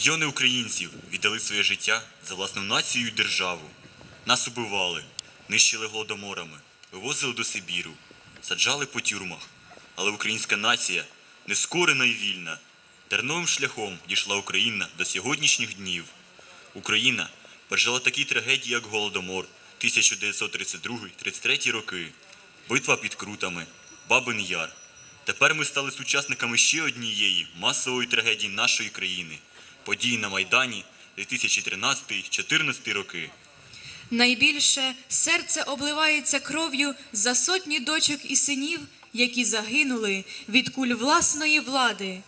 Мільйони українців віддали своє життя за власну націю і державу. Нас убивали, нищили голодоморами, вивозили до Сибіру, саджали по тюрмах. Але українська нація нескорена і вільна. Терновим шляхом дійшла Україна до сьогоднішніх днів. Україна пережила такі трагедії, як Голодомор 1932-33 роки, битва під Крутами, Бабин Яр. Тепер ми стали сучасниками ще однієї масової трагедії нашої країни події на Майдані 2013-2014 роки. Найбільше серце обливається кров'ю за сотні дочок і синів, які загинули від куль власної влади.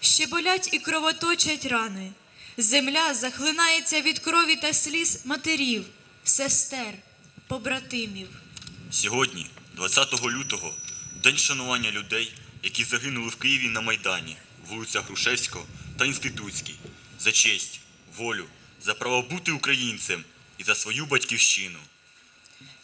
Ще болять і кровоточать рани. Земля захлинається від крові та сліз матерів, сестер, побратимів. Сьогодні, 20 лютого, день шанування людей, які загинули в Києві на Майдані, вулицях Грушевського та Інститутській, за честь, волю, за право бути українцем і за свою батьківщину.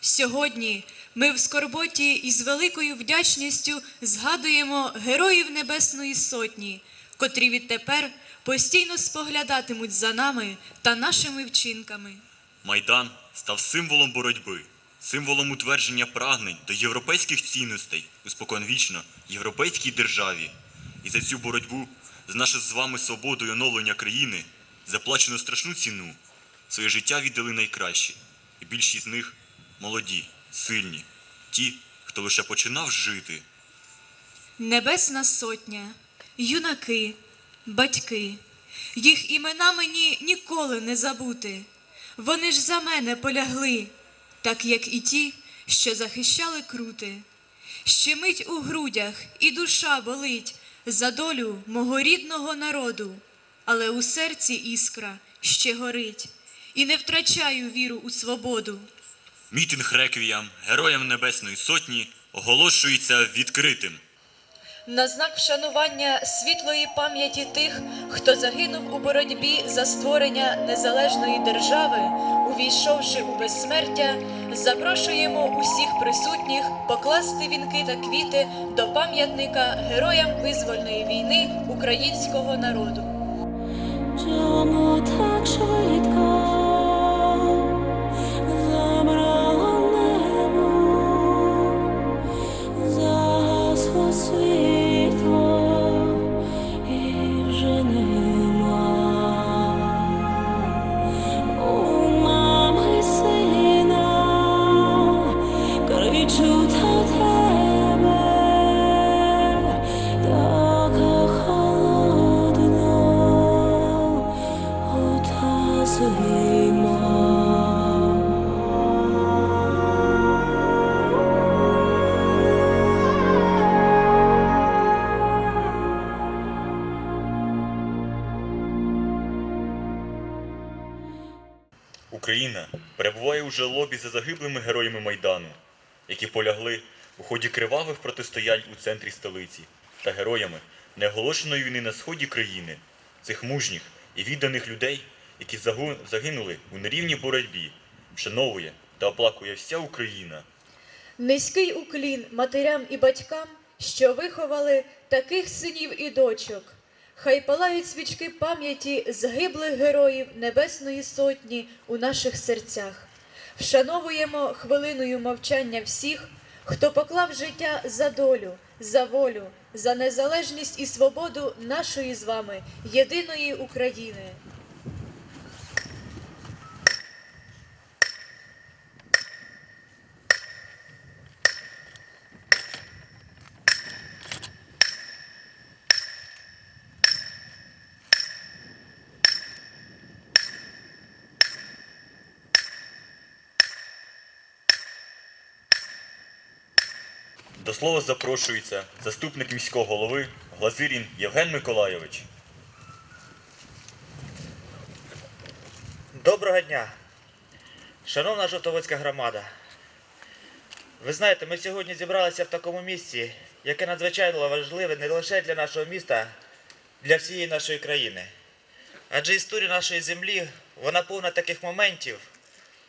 Сьогодні ми в скорботі і з великою вдячністю згадуємо героїв Небесної Сотні, котрі відтепер постійно споглядатимуть за нами та нашими вчинками. Майдан став символом боротьби, символом утвердження прагнень до європейських цінностей у споконвічно європейській державі. І за цю боротьбу з нашою з вами свободою оновлення країни заплачено страшну ціну. Своє життя віддали найкращі, і більшість з них молоді, сильні, ті, хто лише починав жити. Небесна Сотня, юнаки, батьки, їх імена мені ніколи не забути. Вони ж за мене полягли, так як і ті, що захищали крути. Щемить у грудях і душа болить за долю мого рідного народу, але у серці іскра ще горить, і не втрачаю віру у свободу. Мітинг реквіям Героям Небесної Сотні оголошується відкритим. На знак вшанування світлої пам'яті тих, хто загинув у боротьбі за створення незалежної держави, увійшовши у безсмертя, запрошуємо усіх присутніх покласти вінки та квіти до пам'ятника героям визвольної війни українського народу. Чому так швидко у жалобі за загиблими героями Майдану, які полягли у ході кривавих протистоянь у центрі столиці та героями неоголошеної війни на сході країни, цих мужніх і відданих людей, які загинули у нерівній боротьбі, вшановує та оплакує вся Україна. Низький уклін матерям і батькам, що виховали таких синів і дочок. Хай палають свічки пам'яті загиблих героїв Небесної Сотні у наших серцях. Вшановуємо хвилиною мовчання всіх, хто поклав життя за долю, за волю, за незалежність і свободу нашої з вами єдиної України. До слова запрошується заступник міського голови Глазирін Євген Миколайович. Доброго дня, шановна Жовтоводська громада. Ви знаєте, ми сьогодні зібралися в такому місці, яке надзвичайно важливе не лише для нашого міста, для всієї нашої країни. Адже історія нашої землі, вона повна таких моментів,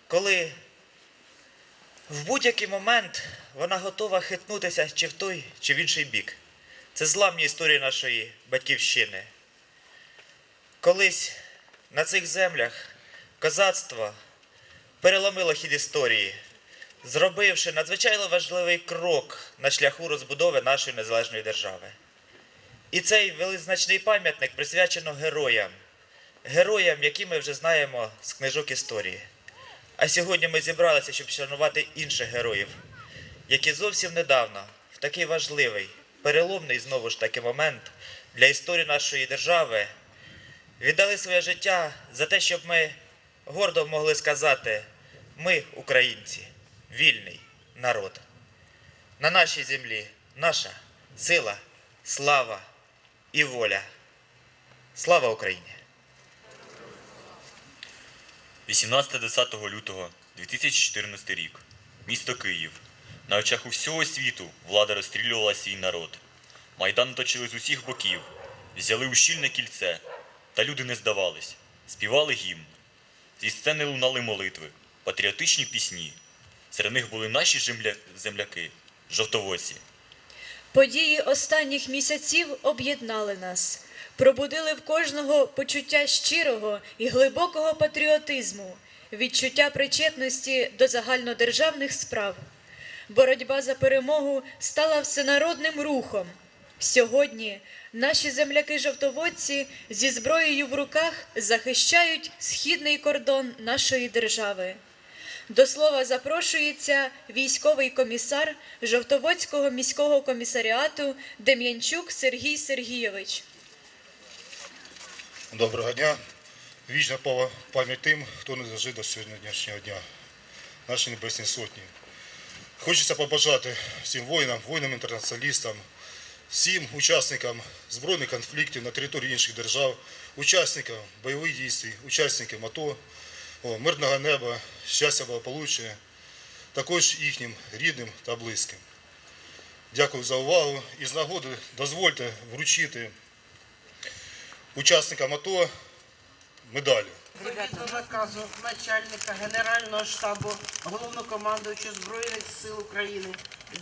коли в будь-який момент вона готова хитнутися чи в той, чи в інший бік. Це зламні історії нашої батьківщини. Колись на цих землях козацтво переломило хід історії, зробивши надзвичайно важливий крок на шляху розбудови нашої незалежної держави. І цей велизначний пам'ятник присвячено героям, героям, які ми вже знаємо з книжок історії. А сьогодні ми зібралися, щоб шанувати інших героїв, які зовсім недавно, в такий важливий, переломний знову ж таки момент для історії нашої держави, віддали своє життя за те, щоб ми гордо могли сказати: ми, українці, вільний народ. На нашій землі наша сила, слава і воля. Слава Україні! 18-10 лютого 2014 рік. Місто Київ. На очах усього світу влада розстрілювала свій народ. Майдан оточили з усіх боків, взяли у щільне кільце, та люди не здавались, співали гімн. Зі сцени лунали молитви, патріотичні пісні. Серед них були наші земля... земляки, жовтовоці. Події останніх місяців об'єднали нас, пробудили в кожного почуття щирого і глибокого патріотизму, відчуття причетності до загальнодержавних справ. Боротьба за перемогу стала всенародним рухом. Сьогодні наші земляки-жовтоводці зі зброєю в руках захищають східний кордон нашої держави. До слова запрошується військовий комісар Жовтоводського міського комісаріату Дем'янчук Сергій Сергійович. Доброго дня. Вічна пам'ять тим, хто не дожив до сьогоднішнього дня. Наші небесні сотні. Хочеться побажати всім воїнам, воїнам-інтернаціоналістам, всім учасникам збройних конфліктів на території інших держав, учасникам бойових дій, учасникам АТО, мирного неба, щастя, благополуччя, також їхнім рідним та близьким. Дякую за увагу і з нагоди дозвольте вручити учасникам АТО медалі. Відповідно наказу начальника Генерального штабу головнокомандуючого Збройних сил України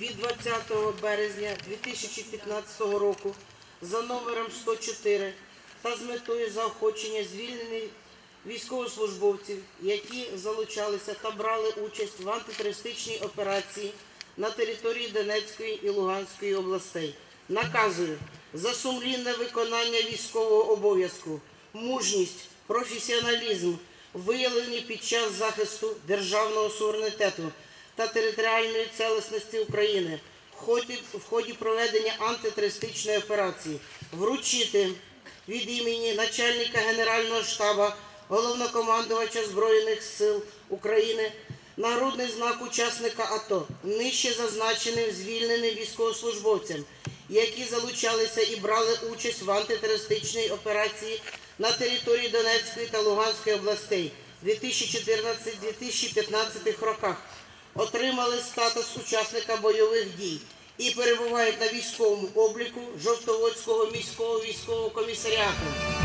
від 20 березня 2015 року за номером 104 та з метою заохочення звільнених військовослужбовців, які залучалися та брали участь в антитерористичній операції на території Донецької і Луганської областей. Наказую за сумлінне виконання військового обов'язку, мужність, професіоналізм, виявлені під час захисту державного суверенітету та територіальної цілісності України в ході, в ході проведення антитерористичної операції, вручити від імені начальника Генерального штабу головнокомандувача Збройних сил України нагрудний знак учасника АТО, нижче зазначеним звільненим військовослужбовцям, які залучалися і брали участь в антитерористичній операції на території Донецької та Луганської областей 2014-2015 роках, отримали статус учасника бойових дій і перебувають на військовому обліку Жовтоводського міського військового комісаріату.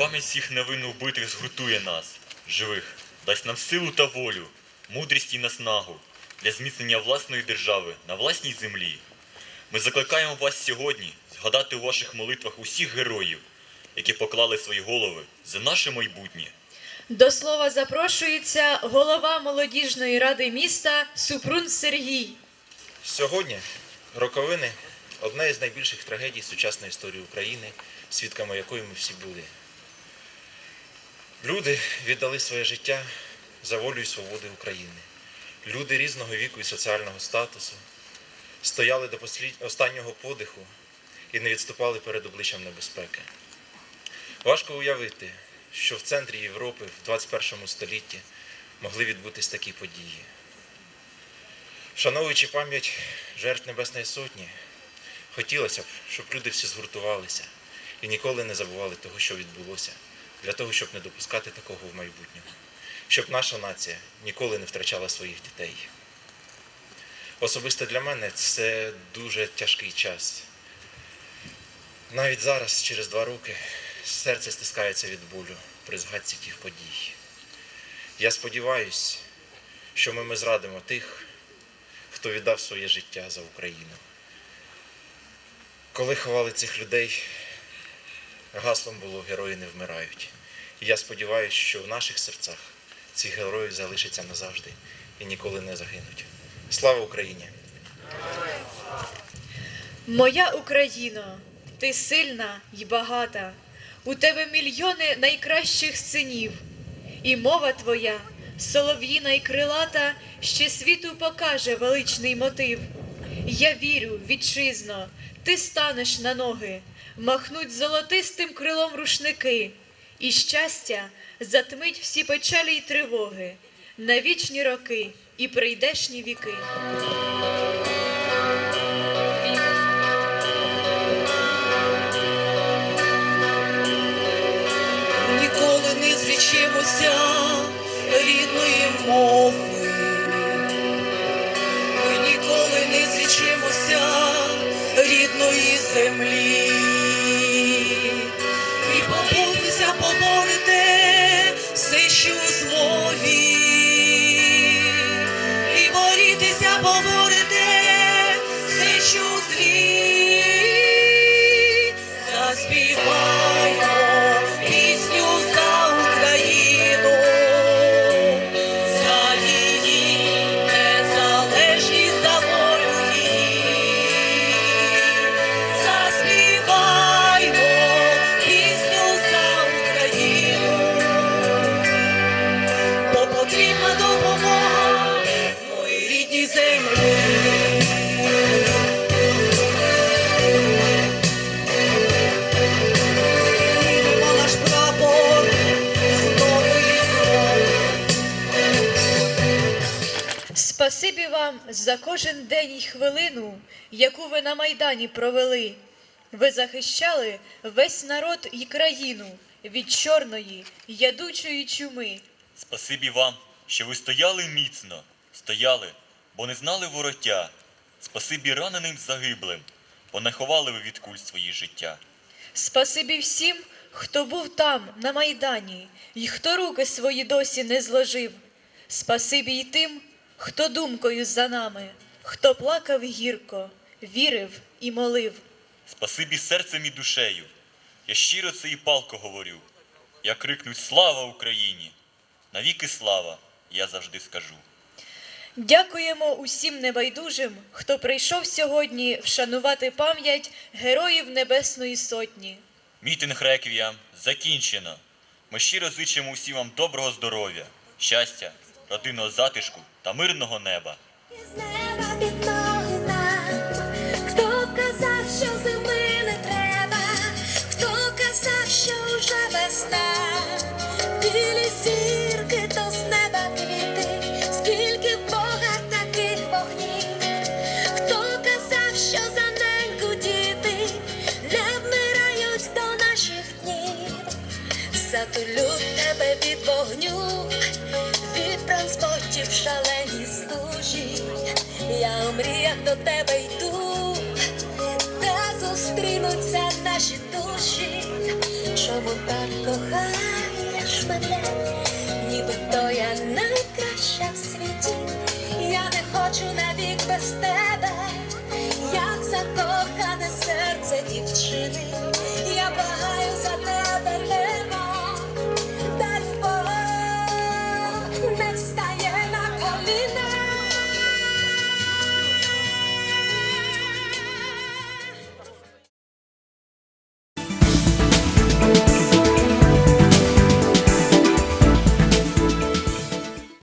Пам'ять всіх невинно вбитих згуртує нас, живих, дасть нам силу та волю, мудрість і наснагу для зміцнення власної держави на власній землі. Ми закликаємо вас сьогодні згадати у ваших молитвах усіх героїв, які поклали свої голови за наше майбутнє. До слова запрошується голова молодіжної ради міста Супрун Сергій. Сьогодні роковини одна із найбільших трагедій сучасної історії України, свідками якої ми всі були. Люди віддали своє життя за волю і свободи України. Люди різного віку і соціального статусу стояли до останнього подиху і не відступали перед обличчям небезпеки. Важко уявити, що в центрі Європи в 21 столітті могли відбутись такі події. Вшановуючи пам'ять жертв Небесної Сотні, хотілося б, щоб люди всі згуртувалися і ніколи не забували того, що відбулося, для того, щоб не допускати такого в майбутньому, щоб наша нація ніколи не втрачала своїх дітей. Особисто для мене це дуже тяжкий час. Навіть зараз, через два роки, серце стискається від болю при згадці тих подій. Я сподіваюся, що ми, ми зрадимо тих, хто віддав своє життя за Україну. Коли ховали цих людей, гаслом було герої не вмирають. І я сподіваюся, що в наших серцях ці герої залишаться назавжди і ніколи не загинуть. Слава Україні! Моя Україно, ти сильна й багата, у тебе мільйони найкращих синів, і мова твоя, солов'їна й крилата, ще світу покаже величний мотив. Я вірю, вітчизно, ти станеш на ноги, махнуть золотистим крилом рушники, і щастя затмить всі печалі й тривоги, на вічні роки і прийдешні віки. ніколи не зрічемося рідної мови. Ми ніколи не зрічемося рідної землі. 행복해 вам за кожен день і хвилину, яку ви на Майдані провели. Ви захищали весь народ і країну від чорної, ядучої чуми. Спасибі вам, що ви стояли міцно, стояли, бо не знали вороття. Спасибі раненим загиблим, бо не ховали ви від куль свої життя. Спасибі всім, хто був там, на Майдані, і хто руки свої досі не зложив. Спасибі й тим, хто думкою за нами, хто плакав гірко, вірив і молив. Спасибі серцем і душею. Я щиро це і палко говорю. Я крикну Слава Україні! Навіки слава, я завжди скажу. Дякуємо усім небайдужим, хто прийшов сьогодні вшанувати пам'ять героїв Небесної Сотні. Мітинг реквіям закінчено. Ми щиро зичимо усім вам доброго здоров'я, щастя, родинного затишку та мирного неба. Шалені стужі. Я у мріях до тебе йду, де зустрінуться наші душі, чому так кохаєш мене, ніби то я найкраща в світі, я не хочу навік без тебе,